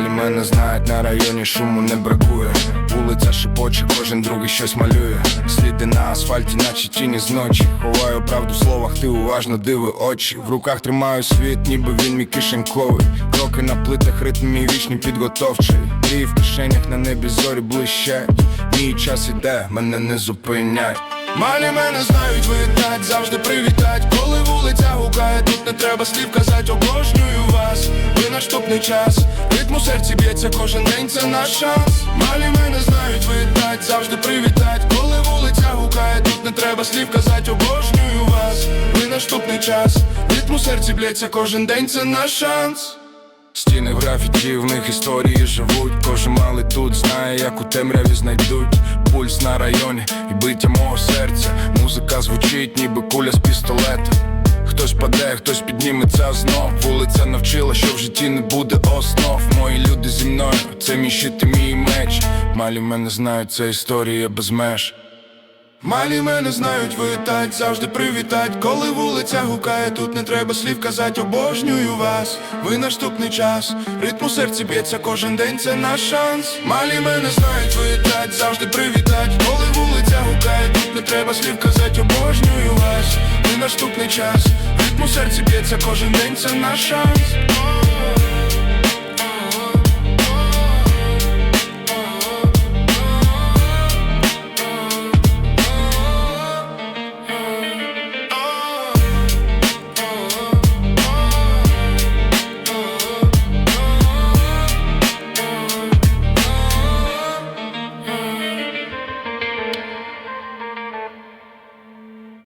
мене знають на районі, шуму не бракує. Вулиця шепоче, кожен другий щось малює. Сліди на асфальті, наче тіні з ночі. Ховаю правду в словах, ти уважно диви очі. В руках тримаю світ, ніби він мій кишеньковий. Кроки на плитах, ритм мій вічний підготовчий. Мрії в кишенях на небі зорі блищать. Мій час іде, мене не зупинять. Малі мене знають, вітать, завжди привітать. Коли вулиця гукає, тут не треба слів казати, обожнюю вас. Топний час. Ритм у серці б'ється кожен день, це наш шанс. Малі мене знають, вітать, завжди привітать. Коли вулиця гукає, тут не треба слів казати, обожнюю вас. Ви наш топний час. Ритм у серці б'ється кожен день, це наш шанс. Стіни в графіті, в них історії живуть. Кожен малий тут знає, як у темряві знайдуть пульс на районі і биття мого серця. Музика звучить, ніби куля з пістолета. Хтось паде, хтось підніметься знов. Вулиця навчила, що в житті не буде основ. Мої люди зі мною, це мій щит і мій меч. Малі мене знають, це історія без меж. Малі мене знають, витать, завжди привітать. Коли вулиця гукає, тут не треба слів казать, обожнюю вас. Ви наступний час. Ритм у серці б'ється кожен день, це наш шанс. Малі мене знають, витать, завжди привітать. Коли вулиця гукає, тут не треба слів казать, обожнюю вас. не наступний час. Ритм серці б'ється кожен день, це наш шанс.